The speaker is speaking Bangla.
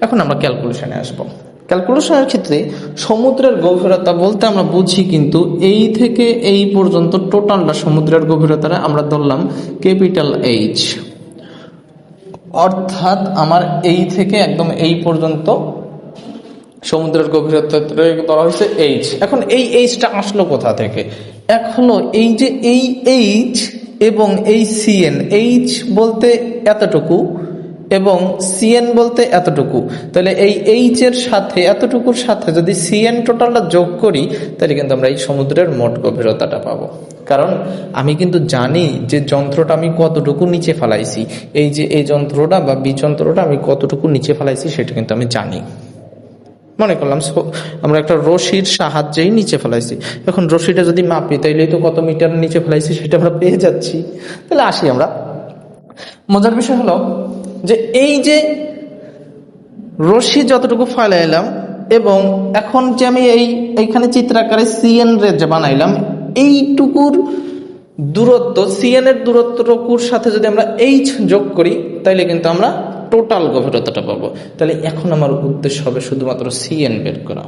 এখন আমরা ক্যালকুলেশনে আসব। ক্যালকুলেশনের ক্ষেত্রে সমুদ্রের গভীরতা বলতে আমরা বুঝি কিন্তু এই থেকে এই পর্যন্ত টোটালটা সমুদ্রের গভীরতাটা আমরা ধরলাম ক্যাপিটাল এইচ অর্থাৎ আমার এই থেকে একদম এই পর্যন্ত সমুদ্রের গভীরতা ধরা হয়েছে এইচ এখন এই এইচটা আসলো কোথা থেকে? হলো এই যে এই এইচ এবং এই সিএন এইচ বলতে এতটুকু এবং সিএন বলতে এতটুকু। তাহলে এই এইচ এর সাথে, এতটুকুর সাথে যদি সিএন টোটালটা যোগ করি, তাহলে কিন্তু আমরা এই সমুদ্রের মোট গভীরতাটা পাবো। কারণ আমি কিন্তু জানি যে যন্ত্রটা আমি কতটুকু নিচে ফেলাইছি। এই যে এই যন্ত্রটা বা যন্ত্রটা আমি কতটুকু নিচে ফেলাইছি, সেটা কিন্তু আমি জানি। মনে করলাম আমরা একটা রশির সাহায্যেই নিচে ফেলাইছি। এখন রশিটা যদি মাপি তাইলে তো কত মিটার নিচে ফেলাইছি, সেটা আমরা পেয়ে যাচ্ছি। তাহলে আসি আমরা। মজার বিষয় হলো যে এই যে রশি যতটুকু ফেলাইলাম এবং এখন যে আমি এই এইখানে চিত্রাকারে সিএন রে যে বানাইলাম, এইটুকুর দূরত্ব, সিএন এর দূরত্বটুকুর সাথে যদি আমরা এইচ যোগ করি, তাইলে কিন্তু আমরা টোটাল গভীরতাটা পাবো। তাহলে এখন আমার উদ্দেশ্য হবে শুধুমাত্র সিএন বের করা।